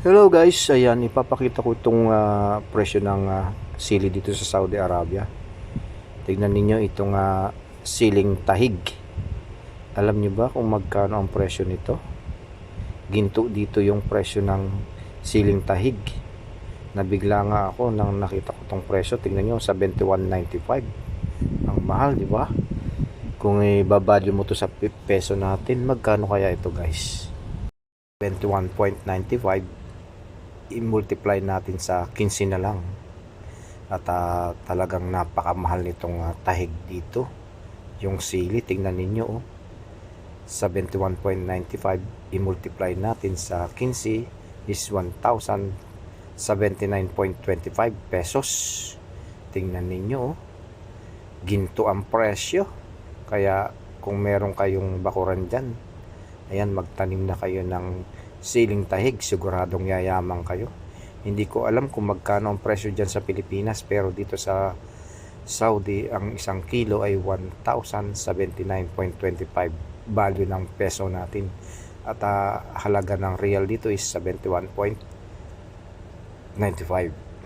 Hello guys, ayan ipapakita ko itong ah, presyo ng ah, sili dito sa Saudi Arabia. Tignan ninyo itong ah, siling tahig. Alam niyo ba kung magkano ang presyo nito? Ginto dito yung presyo ng siling tahig. Nabigla nga ako nang nakita ko itong presyo. Tingnan nyo, 71.95. Ang mahal, di ba? Kung ibabadyo mo to sa peso natin, magkano kaya ito guys? 21.95 i-multiply natin sa 15 na lang. At ah, talagang napakamahal nitong ah, tahig dito. Yung sili tingnan ninyo oh. 71.95 i-multiply natin sa 15 is 1,079.25 pesos. Tingnan ninyo oh. Ginto ang presyo. Kaya kung meron kayong bakuran dyan ayan magtanim na kayo ng siling tahig, siguradong yayaman kayo. Hindi ko alam kung magkano ang presyo dyan sa Pilipinas, pero dito sa Saudi, ang isang kilo ay 1,079.25 value ng peso natin. At ah, halaga ng real dito is 71.95.